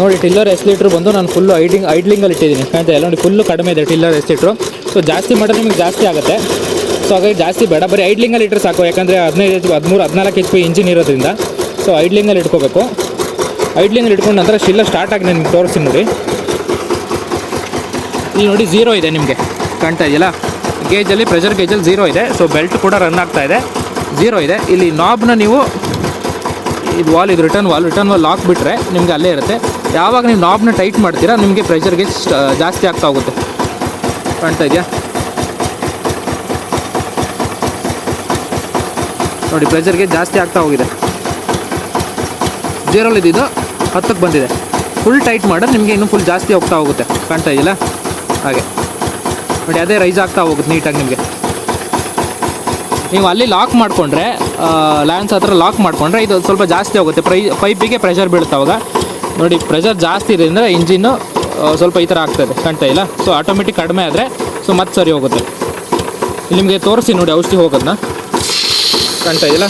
ನೋಡಿ tiller S litre ಬಂದು ನಾನು ಫುಲ್ಲು ಐಡಿಂಗ್ ಐಡ್ಲಿಂಗಲ್ಲಿ ಇಟ್ಟಿದ್ದೀನಿ ಕಾಣ್ತಾ ಇಲ್ಲ ನೋಡಿ ಫುಲ್ಲು ಕಡಿಮೆ ಇದೆ ಟಿಲ್ಲರ್ ಎಸ್ ಲೀಟ್ರು ಸೊ ಜಾಸ್ತಿ ಮಾಡಿದ್ರೆ ನಿಮಗೆ ಜಾಸ್ತಿ ಆಗುತ್ತೆ. ಸೊ ಹಾಗಾಗಿ ಜಾಸ್ತಿ ಬೇಡ. ಬರೀ ಐಡ್ಲಿಂಗಲ್ಲಿ ಇಟ್ಟರೆ ಸಾಕು. ಯಾಕಂದರೆ ಹದಿನೈದು ಎಚ್ ಹದಿಮೂರು ಹದಿನಾಲ್ಕು ಎಚ್ ಪಿ ಇಂಜಿನ್ ಇರೋದ್ರಿಂದ. ಸೊ ಐಡ್ಲಿಂಗಲ್ಲಿ ಇಟ್ಕೋಬೇಕು. ಐಡ್ಲಿಂಗಲ್ಲಿ ಇಟ್ಕೊಂಡು ನಂತರ ಶಿಲ್ಲ ಸ್ಟಾರ್ಟ್ ಆಗಿ ನಿಮ್ಗೆ ತೋರಿಸ್ತೀನಿ ನೋಡಿ. ಇಲ್ಲಿ ನೋಡಿ ಝೀರೋ ಇದೆ ನಿಮಗೆ. ಕಾಣ್ತಾ ಇದೆಯಲ್ಲ? ಗೇಜಲ್ಲಿ ಪ್ರೆಷರ್ ಗೇಜಲ್ಲಿ ಝೀರೋ ಇದೆ. ಸೊ ಬೆಲ್ಟ್ ಕೂಡ ರನ್ ಆಗ್ತಾ ಇದೆ. ಝೀರೋ ಇದೆ. ಇಲ್ಲಿ ನಾಬ್ನ ನೀವು ಇದು ವಾಲ್ ಇದು return valve return valve lock ಬಿಟ್ಟರೆ ನಿಮಗೆ ಅಲ್ಲೇ ಇರುತ್ತೆ. ಯಾವಾಗ ನೀವು ನಾಬ್ನ ಟೈಟ್ ಮಾಡ್ತೀರಾ, ನಿಮಗೆ ಪ್ರೆಷರ್ ಗೇಜ್ ಜಾಸ್ತಿ ಆಗ್ತಾ ಹೋಗುತ್ತೆ. ಕಾಣ್ತಾ ಇದೆಯಾ? ನೋಡಿ ಪ್ರೆಷರ್ಗೆ ಜಾಸ್ತಿ ಆಗ್ತಾ ಹೋಗಿದೆ. ಜೀರೋಲ್ ಇದ್ದಿದ್ದು ಹತ್ತಕ್ಕೆ ಬಂದಿದೆ. ಫುಲ್ ಟೈಟ್ ಮಾಡಿದ್ರೆ ನಿಮಗೆ ಇನ್ನೂ ಫುಲ್ ಜಾಸ್ತಿ ಹೋಗ್ತಾ ಹೋಗುತ್ತೆ. ಕಾಣ್ತಾ ಇದೆಯಲ್ಲ? ಹಾಗೆ. ನೋಡಿ, ಅದೇ ರೈಸ್ ಆಗ್ತಾ ಹೋಗುತ್ತೆ ನೀಟಾಗಿ ನಿಮಗೆ. ನೀವು ಅಲ್ಲಿ ಲಾಕ್ ಮಾಡಿಕೊಂಡ್ರೆ ಲ್ಯಾನ್ಸ್ ಹತ್ರ ಲಾಕ್ ಮಾಡಿಕೊಂಡ್ರೆ ಇದು ಸ್ವಲ್ಪ ಜಾಸ್ತಿ ಹೋಗುತ್ತೆ ಪ್ರೈ ಪೈಪಿಗೆ ಪ್ರೆಷರ್ ಬೀಳುತ್ತೆ ಅವಾಗ. ನೋಡಿ ಪ್ರೆಷರ್ ಜಾಸ್ತಿ ಇದೆ ಅಂದರೆ ಇಂಜಿನ್ನು ಸ್ವಲ್ಪ ಈ ಥರ ಆಗ್ತದೆ, ಕಾಣ್ತಾ ಇಲ್ಲ. ಸೊ ಆಟೋಮೆಟಿಕ್ ಕಡಿಮೆ ಆದರೆ ಸೊ ಮತ್ತೆ ಸರಿ ಹೋಗುತ್ತೆ. ನಿಮಗೆ ತೋರಿಸಿ ನೋಡಿ ಔಷಧಿ ಹೋಗೋದನ್ನ ಕಾಣ್ತಾ ಇದೆಯಲ್ಲ?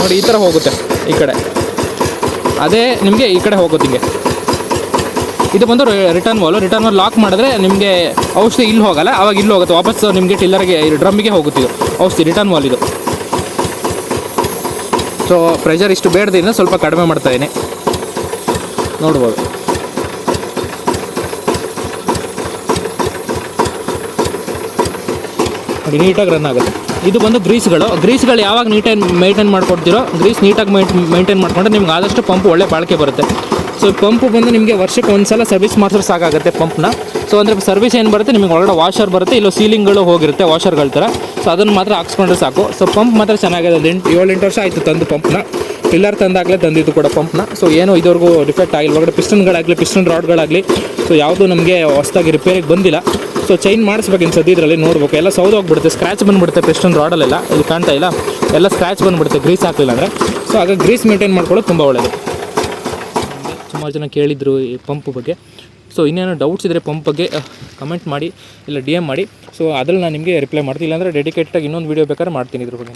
ನೋಡಿ, ಈ ಥರ ಹೋಗುತ್ತೆ ಈ ಕಡೆ. ಅದೇ ನಿಮಗೆ ಈ ಕಡೆ ಹೋಗುತ್ತೆ ಹಿಂಗೆ. ಇದು ಬಂದು return valve return valve lock ಮಾಡಿದ್ರೆ ನಿಮಗೆ ಔಷಧಿ ಇಲ್ಲಿ ಹೋಗಲ್ಲ. ಅವಾಗ ಇಲ್ಲಿ ಹೋಗುತ್ತೆ. ವಾಪಸ್ ನಿಮಗೆ ಟಿಲ್ಲರ್ಗೆ ಡ್ರಮ್ಮಿಗೆ ಹೋಗುತ್ತೆ ಔಷಧಿ ರಿಟರ್ನ್ ವಾಲ್ ಇದು. ಸೊ ಪ್ರೆಷರ್ ಇಷ್ಟು ಬೇಡದಿಂದ ಸ್ವಲ್ಪ ಕಡಿಮೆ ಮಾಡ್ತಾ ಇದ್ದೀನಿ. ನೋಡ್ಬೋದು. ನೋಡಿ, ನೀಟಾಗಿ ರನ್ ಆಗುತ್ತೆ. ಇದು ಬಂದು ಗ್ರೀಸ್ಗಳು. ಗ್ರೀಸ್ಗಳು ಯಾವಾಗ ನೀಟಾಗಿ ಮೇಂಟೈನ್ ಮಾಡ್ಕೊಡ್ತೀರೋ, ಗ್ರೀಸ್ ನೀಟಾಗಿ ಮೇಂಟೈನ್ ಮಾಡ್ಕೊಂಡ್ರೆ ನಿಮ್ಗೆ ಆದಷ್ಟು ಪಂಪ್ ಒಳ್ಳೆ ಬಾಳಿಕೆ ಬರುತ್ತೆ. ಸೊ ಪಂಪ್ ಬಂದು ನಿಮಗೆ ವರ್ಷಕ್ಕೆ ಒಂದು ಸಲ ಸರ್ವಿಸ್ ಮಾಡಿದ್ರೆ ಸಾಕಾಗುತ್ತೆ ಪಂಪ್ನ ಸೊ ಅಂದರೆ ಸರ್ವಿಸ್ ಏನು ಬರುತ್ತೆ? ನಿಮಗೆ ಒಳಗಡೆ ವಾಷರ್ ಬರುತ್ತೆ, ಇಲ್ಲೋ ಸೀಲಿಂಗ್ಗಳು ಹೋಗಿರುತ್ತೆ ವಾಷರ್ಗಳ ಥರ ಸೊ ಅದನ್ನು ಮಾತ್ರ ಹಾಕ್ಸ್ಕೊಂಡ್ರೆ ಸಾಕು. ಸೊ ಪಂಪ್ ಮಾತ್ರ ಚೆನ್ನಾಗಿದೆ. ಅದು ಎಂಟು ಏಳೆಂಟು ವರ್ಷ ಆಯಿತು ತಂದು ಪಂಪ್ನ ಪಿಲ್ಲರ್ ತಂದಾಗಲೇ ತಂದಿದ್ದು ಕೂಡ ಪಂಪ್ನ ಸೊ ಏನು ಇದುವರೆಗೂ ಡಿಫೆಕ್ಟ್ ಆಗಿಲ್ಲ. ಒಳಗಡೆ ಪಿಸ್ಟನ್ಗಳಾಗಲಿ ಪಿಸ್ಟನ್ ರಾಡ್ಗಳಾಗಲಿ ಸೊ ಯಾವುದೂ ನಮಗೆ ಹೊಸದಾಗಿ ರಿಪೇರಿಗೆ ಬಂದಿಲ್ಲ. ಸೊ ಚೈನ್ ಮಾಡಿಸ್ಬೇಕು ಇನ್ನು ಸದ್ಯ ಇದರಲ್ಲಿ ನೋಡ್ಬೇಕು. ಎಲ್ಲ ಸೌದು ಹೋಗ್ಬಿಡುತ್ತೆ. ಸ್ಕ್ರಾಚ್ ಬಂದುಬಿಡುತ್ತೆ ಪಿಸ್ಟನ್ ರಾಡಲ್ಲೆಲ್ಲ ಇಲ್ಲಿ ಕಾಣ್ತಾ ಇಲ್ಲ. ಎಲ್ಲ ಸ್ಕ್ರಾಚ್ ಬಂದುಬಿಡುತ್ತೆ. ಗ್ರೀಸ್ ಹಾಕಲಿಲ್ಲ ಅಂದರೆ. ಸೊ ಆಗ ಗ್ರೀಸ್ ಮೇಂಟೈನ್ ಮಾಡ್ಕೊಳ್ಳೋದು ತುಂಬ ಒಳ್ಳೆಯದು ಸುಮಾರು ಜನ ಕೇಳಿದರು ಈ ಪಂಪ್ ಬಗ್ಗೆ. ಸೊ ಇನ್ನೇನು ಡೌಟ್ಸ್ ಇದ್ದರೆ ಪಂಪ್ ಬಗ್ಗೆ ಕಮೆಂಟ್ ಮಾಡಿ, ಇಲ್ಲ ಡಿ ಎಂ ಮಾಡಿ. ಸೊ ಅದ್ರಲ್ಲಿ ನಾನು ನಿಮಗೆ ರಿಪ್ಲೈ ಮಾಡ್ತೀನಿ. ಇಲ್ಲಾಂದರೆ ಡೆಡಿಕೇಟಾಗಿ ಇನ್ನೊಂದು ವೀಡಿಯೋ ಬೇಕಾದ್ರೆ ಮಾಡ್ತೀನಿ ಇದ್ರ ಬಗ್ಗೆ